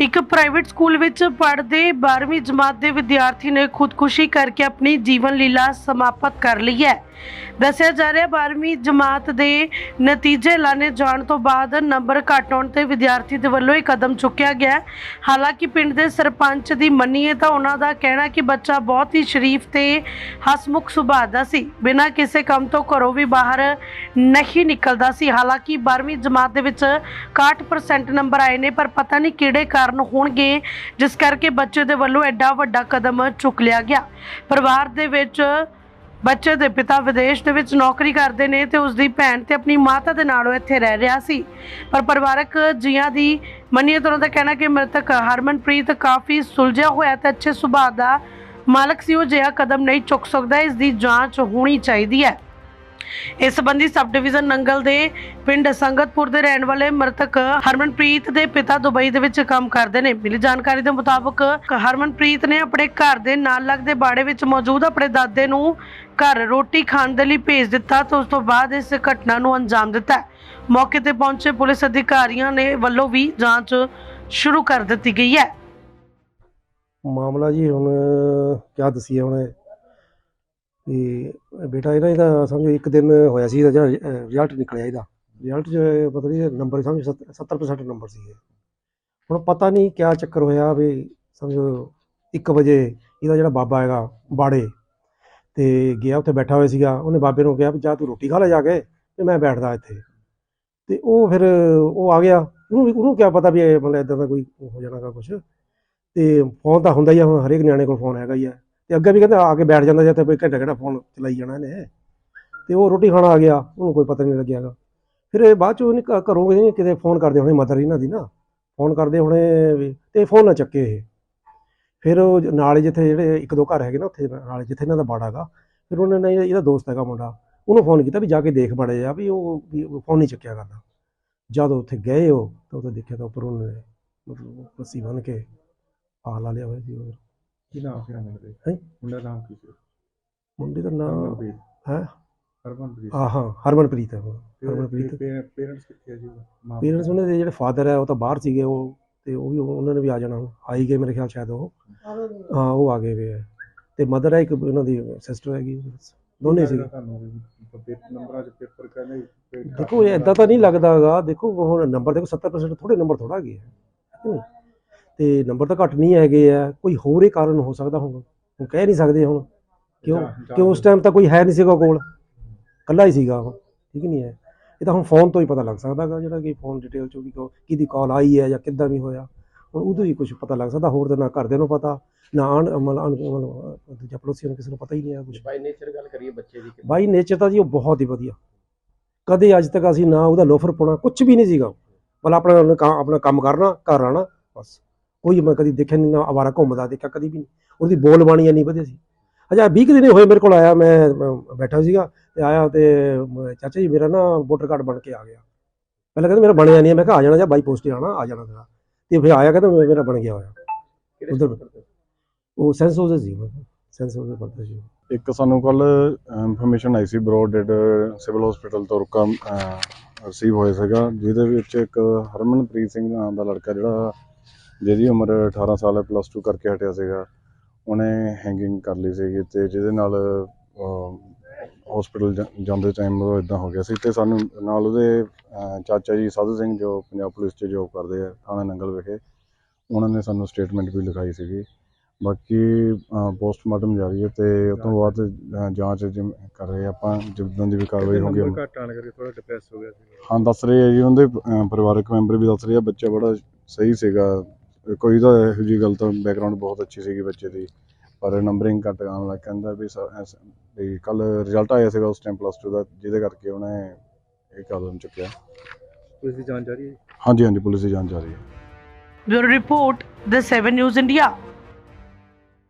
ਇੱਕ private school ਵਿੱਚ ਪੜ੍ਹਦੇ 12ਵੀਂ ਜਮਾਤ ਦੇ ਵਿਦਿਆਰਥੀ ਨੇ ਖੁਦਕੁਸ਼ੀ ਕਰਕੇ ਆਪਣੀ ਜੀਵਨ ਲੀਲਾ ਸਮਾਪਤ ਕਰ ਲਈ ਹੈ। ਦੱਸਿਆ ਜਾ ਰਿਹਾ 12ਵੀਂ ਜਮਾਤ ਦੇ ਨਤੀਜੇ ਐਲਾਨੇ ਜਾਣ ਤੋਂ ਬਾਅਦ ਨੰਬਰ ਘੱਟ ਆਉਣ ਤੇ ਵਿਦਿਆਰਥੀ ਦੇ ਵੱਲੋਂ ਇਹ ਕਦਮ ਚੁੱਕਿਆ ਗਿਆ ਹਾਲਾਂਕਿ ਪਿੰਡ ਦੇ ਸਰਪੰਚ ਦੀ ਮੰਨੀਏ ਤਾਂ ਉਹਨਾਂ ਦਾ ਕਹਿਣਾ ਕਿ ਬੱਚਾ ਬਹੁਤ ਹੀ ਸ਼ਰੀਫ ਤੇ ਹਸਮੁਖ ਸੁਭਾਅ ਦਾ ਸੀ। ਬਿਨਾਂ ਕਿਸੇ ਕੰਮ ਤੋਂ ਘਰੋਂ ਵੀ ਬਾਹਰ ਨਹੀਂ ਨਿਕਲਦਾ ਸੀ। ਹਾਲਾਂਕਿ 12ਵੀਂ ਜਮਾਤ ਦੇ ਵਿੱਚ 61% ਨੰਬਰ ਆਏ ਨੇ, ਪਰ ਪਤਾ ਨਹੀਂ ਕਿਹੜੇ ਕਾਰਨ ਹੋਣਗੇ, ਜਿਸ ਕਰਕੇ ਬੱਚੇ ਦੇ ਵੱਲੋਂ ਐਡਾ ਵੱਡਾ ਕਦਮ ਚੁੱਕ ਲਿਆ ਗਿਆ। ਪਰਿਵਾਰ ਦੇ ਵਿੱਚ ਬੱਚੇ ਦੇ ਪਿਤਾ ਵਿਦੇਸ਼ ਦੇ ਵਿੱਚ ਨੌਕਰੀ ਕਰਦੇ ਨੇ ਤੇ ਉਸ ਦੀ ਭੈਣ ਤੇ ਆਪਣੀ ਮਾਤਾ ਦੇ ਨਾਲ ਉਹ ਇੱਥੇ ਰਹਿ ਰਿਹਾ ਸੀ। ਪਰ ਪਰਿਵਾਰਕ ਜੀਆਂ ਦੀ ਮੰਨੀਏ ਤਾਂ ਉਹਨਾਂ ਦਾ ਕਹਿਣਾ ਕਿ ਮ੍ਰਿਤਕ ਹਰਮਨਪ੍ਰੀਤ ਕਾਫੀ ਸੁਲਝਿਆ ਹੋਇਆ ਤੇ ਅੱਛੇ ਸੁਭਾਅ ਦਾ ਮਾਲਕ ਸੀ, ਉਹ ਜਿਹਾ ਕਦਮ ਨਹੀਂ ਚੁੱਕ ਸਕਦਾ, ਇਸ ਦੀ ਜਾਂਚ ਹੋਣੀ ਚਾਹੀਦੀ ਹੈ। ਇਸ ਸੰਬੰਧੀ ਸਬ ਡਿਵੀਜ਼ਨ ਨੰਗਲ ਦੇ ਪਿੰਡ ਸੰਗਤਪੁਰ ਦੇ ਰਹਿਣ ਵਾਲੇ ਮ੍ਰਿਤਕ ਹਰਮਨਪ੍ਰੀਤ ਦੇ ਪਿਤਾ ਦੁਬਈ ਦੇ ਵਿੱਚ ਕੰਮ ਕਰਦੇ ਨੇ। ਮਿਲੀ ਜਾਣਕਾਰੀ ਦੇ ਮੁਤਾਬਕ ਹਰਮਨਪ੍ਰੀਤ ਨੇ ਆਪਣੇ ਘਰ ਦੇ ਨਾਲ ਲੱਗਦੇ ਬਾੜੇ ਵਿੱਚ ਮੌਜੂਦ ਆਪਣੇ ਦਾਦੇ ਨੂੰ ਘਰ ਰੋਟੀ ਖਾਣ ਦੇ ਲਈ ਭੇਜ ਦਿੱਤਾ ਤੇ ਉਸ ਤੋਂ ਬਾਅਦ ਇਸ ਘਟਨਾ ਨੂੰ ਅੰਜਾਮ ਦਿੱਤਾ। ਮੌਕੇ ਤੇ ਪਹੁੰਚੇ ਪੁਲਿਸ ਅਧਿਕਾਰੀਆਂ ਨੇ ਵੱਲੋਂ ਵੀ ਜਾਂਚ ਸ਼ੁਰੂ ਕਰ ਦਿੱਤੀ ਗਈ ਹੈ। ਮਾਮਲਾ ਜੀ ਹੁਣ ਕਿਆ ਦਸੀਏ, ਹੁਣ ਤੇ ਬੇਟਾ ਇਹਦਾ ਇਹਦਾ ਸਮਝੋ ਇੱਕ ਦਿਨ ਹੋਇਆ ਸੀ, ਇਹਦਾ ਜਿਹੜਾ ਰਿਜ਼ਲਟ ਨਿਕਲਿਆ ਇਹਦਾ। ਰਿਜ਼ਲਟ 'ਚ ਪਤਾ ਨਹੀਂ ਨੰਬਰ ਸਮਝ 70% ਨੰਬਰ ਸੀਗੇ ਹੁਣ ਪਤਾ ਨਹੀਂ ਕਿਆ ਚੱਕਰ ਹੋਇਆ ਵੀ ਸਮਝੋ 1 ਵਜੇ ਇਹਦਾ ਜਿਹੜਾ ਬਾਬਾ ਹੈਗਾ, ਬਾੜੇ, ਤੇ ਗਿਆ ਉੱਥੇ ਬੈਠਾ ਹੋਇਆ ਸੀਗਾ। ਉਹਨੇ ਬਾਬੇ ਨੂੰ ਕਿਹਾ ਵੀ ਜਾ ਤੂੰ ਰੋਟੀ ਖਾ ਲੈ ਜਾ ਕੇ ਤੇ ਮੈਂ ਬੈਠਦਾ ਇੱਥੇ। ਤੇ ਉਹ ਫਿਰ ਉਹ ਆ ਗਿਆ। ਉਹਨੂੰ ਵੀ- ਉਹਨੂੰ ਕਿਆ ਪਤਾ ਵੀ ਇਹ ਮਤਲਬ ਇਦਾਂ ਦਾ ਕੋਈ ਹੋ ਜਾਣਾਗਾ ਕੁਝ ਤੇ ਫੋਨ ਤਾਂ ਹੁੰਦਾ ਹੀ ਆ, ਹੁਣ ਹਰੇਕ ਨਿਆਣੇ ਕੋਲ ਫੋਨ ਹੈਗਾ ਹੀ ਆ। ਤੇ ਅੱਗੇ ਵੀ ਕਹਿੰਦੇ ਆ ਕੇ ਬੈਠ ਜਾਂਦਾ ਜਾਂ ਤੇ ਕੋਈ ਘੰਟਾ ਘੰਟਾ ਫੋਨ ਚਲਾਈ ਜਾਣਾ ਇਹਨੇ। ਤੇ ਉਹ ਰੋਟੀ ਖਾਣਾ ਆ ਗਿਆ, ਉਹਨੂੰ ਕੋਈ ਪਤਾ ਨਹੀਂ ਲੱਗਿਆਗਾ ਫਿਰ ਇਹ ਬਾਅਦ 'ਚੋਂ ਉਹਨੇ ਘ- ਘਰੋਂ ਕਿਤੇ ਕਿਤੇ ਫੋਨ ਕਰਦੇ ਹੋਣੇ ਮਦਰ ਇਹਨਾਂ ਦੀ ਨਾ, ਫੋਨ ਕਰਦੇ ਹੋਣੇ ਵੀ, ਤੇ ਫੋਨ ਨਾ ਚੱਕੇ ਇਹ। ਫਿਰ ਉਹ ਨਾਲੇ ਜਿੱਥੇ ਜਿਹੜੇ ਇੱਕ ਦੋ ਘਰ ਹੈਗੇ ਨਾ ਉੱਥੇ ਨਾਲੇ ਜਿੱਥੇ ਇਹਨਾਂ ਦਾ ਬਾੜਾ ਹੈਗਾ, ਫਿਰ ਉਹਨਾਂ ਨੇ ਇਹਦਾ ਦੋਸਤ ਹੈਗਾ ਮੁੰਡਾ, ਉਹਨੂੰ ਫੋਨ ਕੀਤਾ ਵੀ ਜਾ ਕੇ ਦੇਖ ਬੜੇ ਆ ਵੀ ਉਹ ਫੋਨ ਨਹੀਂ ਚੱਕਿਆ ਕਰਦਾ। ਜਦ ਉੱਥੇ ਗਏ ਉਹ, ਤਾਂ ਉੱਥੇ ਦੇਖਿਆ ਤਾਂ ਉੱਪਰ ਉਹਨੇ ਮਤਲਬ ਰੱਸੀ ਬੰਨ ਕੇ ਆ ਲਾ ਲਿਆ ਹੋਇਆ ਸੀ। ਉਹ ਕੀ ਨਾਮ ਹੈਂ? ਦਾ? ਮੁੰਡਾ ਨਾਮ ਕੀ ਸੀ? ਮੁੰਡੇ ਦਾ ਨਾਮ ਹਰਮਨਪ੍ਰੀਤ। ਹੈ? ਹਰਮਨਪ੍ਰੀਤ। ਆ ਹਾਂ ਹਰਮਨਪ੍ਰੀਤ ਹੈ ਉਹ। ਹਰਮਨਪ੍ਰੀਤ। ਪੇਰੈਂਟਸ ਕਿੱਥੇ ਆ ਜੀ? ਮਾਂ ਪੇਰੈਂਟਸ ਉਹਨਾਂ ਦੇ ਜਿਹੜੇ ਫਾਦਰ ਹੈ ਉਹ ਤਾਂ ਬਾਹਰ ਸੀਗੇ ਉਹ ਤੇ ਉਹ ਵੀ ਉਹਨਾਂ ਨੇ ਵੀ ਆ ਜਾਣਾ ਆਈ ਗਏ ਮੇਰੇ ਖਿਆਲ ਸ਼ਾਇਦ ਉਹ। ਹਾਂ ਉਹ ਆ ਗਏ ਵੇ ਹੈ ਤੇ ਮਦਰ ਹੈ ਇੱਕ ਉਹਨਾਂ ਦੀ ਸਿਸਟਰ ਹੈਗੀ ਦੋਨੇ ਸੀ ਤੁਹਾਨੂੰ ਪੇਪਰ ਨੰਬਰਾਂ ਚ ਪੇਪਰ ਕਹਿੰਦੇ ਵੀ ਘੱਟ ਦੇਖੋ ਇਹ ਇਦਾਂ ਤਾਂ ਨਹੀਂ ਲੱਗਦਾਗਾ। ਦੇਖੋ ਹੁਣ ਨੰਬਰ ਦੇਖੋ 70% ਥੋੜੇ ਨੰਬਰ ਥੋੜਾ ਗਏ ਹੈ ਨਹੀਂ? ਤੇ ਨੰਬਰ ਤਾਂ ਘੱਟ ਨਹੀਂ ਹੈਗੇ ਆ ਕੋਈ ਹੋਰ ਹੀ ਕਾਰਨ ਹੋ ਸਕਦਾ ਹੁਣ ਹੁਣ ਕਹਿ ਨਹੀਂ ਸਕਦੇ ਹੁਣ ਕਿਉਂ? ਕਿ ਉਸ ਟਾਈਮ ਤਾਂ ਕੋਈ ਹੈ ਨਹੀਂ ਸੀਗਾ ਕੋਲ। ਕੱਲਾ ਹੀ ਸੀਗਾ ਉਹ ਠੀਕ ਨਹੀਂ ਹੈ। ਇਹ ਤਾਂ ਹੁਣ ਫੋਨ ਤੋਂ ਹੀ ਪਤਾ ਲੱਗ ਸਕਦਾਗਾ ਜਿਹੜਾ ਕਿ ਫੋਨ ਡਿਟੇਲ ਚੋਂ ਵੀ ਕੋ ਕਿਹਦੀ ਕਾਲ ਆਈ ਹੈ ਜਾਂ ਕਿੱਦਾਂ ਵੀ ਹੋਇਆ। ਹੁਣ ਉਦੋਂ ਹੀ ਕੁਝ ਪਤਾ ਲੱਗ ਸਕਦਾ ਹੋਰ ਤਾਂ ਨਾ ਘਰਦਿਆਂ ਨੂੰ ਪਤਾ ਨਾ ਆਣ ਮਤਲਬ ਮਤਲਬ ਦੂਜਾ ਪੜੋਸੀਆਂ ਨੂੰ ਕਿਸੇ ਨੂੰ ਪਤਾ ਹੀ ਨਹੀਂ ਹੈ ਕੁਝ ਬਾਈ ਨੇਚਰ ਗੱਲ ਕਰੀਏ ਬੱਚੇ ਦੀ ਬਾਈ ਨੇਚਰ ਤਾਂ ਜੀ ਉਹ ਬਹੁਤ ਹੀ ਵਧੀਆ। ਕਦੇ ਅੱਜ ਤੱਕ ਅਸੀਂ ਨਾ ਉਹਦਾ ਲੋਫਰ ਪਾਉਣਾ ਕੁਝ ਵੀ ਨਹੀਂ ਸੀਗਾ। ਮਤਲਬ ਆਪਣਾ ਉਹਨੇ ਕਾ- ਆਪਣਾ ਕੰਮ ਕਰਨਾ ਘਰ ਆਣਾ ਬਸ। ਕੋਈ ਮੈਂ ਕਦੀ ਦੇਖਿਆ ਨਹੀਂ ਨਾ ਆਵਾਰਾ ਘੁੰਮਦਾ ਦੇਖਿਆ ਕਦੀ ਵੀ ਨਹੀਂ ਉਹਦੀ ਬੋਲ ਬਾਣੀ ਇੰਨੀ ਵਧੀਆ ਸੀ। ਅਜਾ 20 ਕੁ ਦਿਨ ਹੋਏ ਮੇਰੇ ਕੋਲ ਆਇਆ ਮੈਂ ਬੈਠਾ ਸੀਗਾ ਤੇ ਆਇਆ ਤੇ ਚਾਚਾ ਜੀ ਮੇਰਾ ਨਾ ਵੋਟਰ ਕਾਰਡ ਬਣ ਕੇ ਆ ਗਿਆ। ਪਹਿਲਾਂ ਕਹਿੰਦਾ ਮੇਰਾ ਬਣਿਆ ਨਹੀਂ ਹੈ। ਮੈਂ ਕਿਹਾ ਆ ਜਾਣਾ ਜਾਂ ਬਾਈ ਪੋਸਟ ਆਣਾ ਆ ਜਾਣਾ ਤੇਰਾ। ਤੇ ਫਿਰ ਆਇਆ ਕਹਿੰਦਾ ਮੇਰਾ ਬਣ ਗਿਆ ਹੋਇਆ। ਉੱਧਰ-? ਉਹ ਸੈਂਸ ਉਹਦੇ ਸੀ ਸੈਂਸ ਉਹਦੇ ਪੜਦਾ ਸੀ ਇੱਕ ਸਾਨੂੰ ਕੱਲ ਇਨਫੋਰਮੇਸ਼ਨ ਆਈ ਸੀ ਬਰੋਡਡ ਸਿਵਲ ਹਸਪੀਟਲ ਤੋਂ ਰੁਕਾ ਰਿਸੀਵ ਹੋਇਆ ਸੀਗਾ ਜਿਹਦੇ ਵਿੱਚ ਇੱਕ ਹਰਮਨਪ੍ਰੀਤ ਸਿੰਘ ਨਾਮ ਦਾ ਲੜਕਾ ਜਿਹੜਾ ਜਿਹਦੀ ਉਮਰ 18 ਸਾਲ ਹੈ ਪਲੱਸ 2 ਕਰਕੇ ਹਟਿਆ ਸੀਗਾ ਉਹਨੇ ਹੈਂਗਿੰਗ ਕਰ ਲਈ ਸੀਗੀ ਤੇ ਜਿਹਦੇ ਨਾਲ ਹਸਪੀਟਲ ਜਾਂਦੇ ਟਾਈਮ ਉਹ ਇਦਾਂ ਹੋ ਗਿਆ ਸੀ ਤੇ ਸਾਨੂੰ ਨਾਲ ਉਹਦੇ ਚਾਚਾ ਜੀ ਸਾਧੂ ਸਿੰਘ ਜੋ ਪੰਜਾਬ ਪੁਲਿਸ 'ਚ ਜੋਬ ਕਰਦੇ ਆ ਥਾਣਾ ਨੰਗਲ ਵਿਖੇ ਉਹਨਾਂ ਨੇ ਸਾਨੂੰ ਸਟੇਟਮੈਂਟ ਵੀ ਲਿਖਾਈ ਸੀਗੀ। ਬਾਕੀ ਪੋਸਟਮਾਰਟਮ ਜਾਰੀ ਹੈ ਤੇ ਉਸ ਤੋਂ ਬਾਅਦ ਜਾਂਚ ਕਰ ਰਹੇ ਆਪਾਂ ਜਿੱਦਾਂ ਦੀ ਵੀ ਕਾਰਵਾਈ ਨੰਬਰ ਘੱਟ ਆਣ ਕਰਕੇ ਥੋੜਾ ਡਿਪਰੈਸ ਹੋ ਗਿਆ ਸੀ। ਹਾਂ ਦੱਸ ਰਹੇ ਆ ਜੀ ਉਹਦੇ ਪਰਿਵਾਰਕ ਮੈਂਬਰ ਵੀ ਦੱਸ ਰਹੇ ਆ ਬੱਚਾ ਬੜਾ ਸਹੀ ਸੀਗਾ ਕੋਈ ਤਾਂ ਇਹੋ ਜਿਹੀ ਗੱਲ ਤਾਂ ਬੈਕਗ੍ਰਾਉਂਡ ਬਹੁਤ ਅੱਛੀ ਸੀਗੀ ਬੱਚੇ ਦੀ ਪਰ ਨੰਬਰਿੰਗ ਘੱਟ ਆਉਣ ਲੱਗ ਕਹਿੰਦਾ ਵੀ ਵੀ ਕੱਲ ਰਿਜ਼ਲਟ ਆਇਆ ਸੀਗਾ ਉਸ ਟਾਈਮ ਪਲੱਸ 2 ਦਾ ਜਿਹਦੇ ਕਰਕੇ ਉਹਨੇ ਇਹ ਕਦਮ ਚੁੱਕਿਆ। ਪੁਲਿਸ ਦੀ ਜਾਂਚ ਜਾਰੀ ਹੈ ਹਾਂਜੀ ਹਾਂਜੀ ਪੁਲਿਸ ਦੀ ਜਾਂਚ ਜਾਰੀ ਹੈ। Bureau report the 7 news India